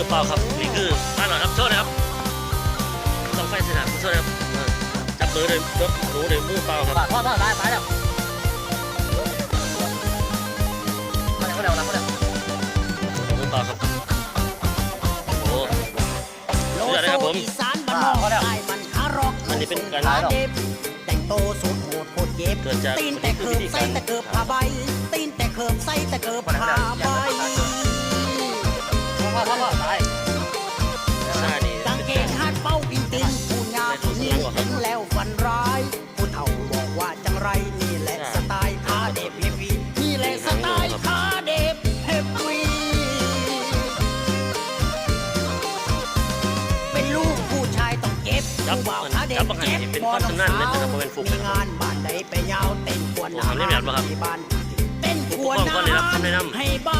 ือเปล่าครับนี่คือบ้านหน่อยครับโทษนะครับต้องไฟสนามโทษนะครับจับมือเลยรถรู้เลยมือเปล่าครับพ่อพ่อไายตาแล้วมาเปล่าครับโอ้เสื้อะไรครับผมอีสานบ้าได้ปัญหารอกอันนี้เป็ก็บแต่งโตสุดโหดโคตรเย็บตีนแต่เคิบใส่แต่เกิบผ้าใบตีนแต่เคิบใส่แต่เกิบผ้าใบ แล้วฝันร้ายผู้เฒ่าบอกว่าจังไรนี่แหละสไตล์ขาเด็บเฮฟวีนี่แหละสไตล์ขาเด็บเฮฟวีเป็นลูกผู้ชายต้องเก็บจับผู้บ่าวมันขาเด็จับบบังหันเก็บนี่เป็นบ่ความน้องชำนาญสาเลยวนะครับบ่เป็นฟุกมีนะครับงานบ้านใดไปยาวเต้นกวนโอ้ทำได้แบบบ่ครับที่บ้านเต้นกวนผู้ปกครองก็ได้รับคำแนะนำให้บ้าน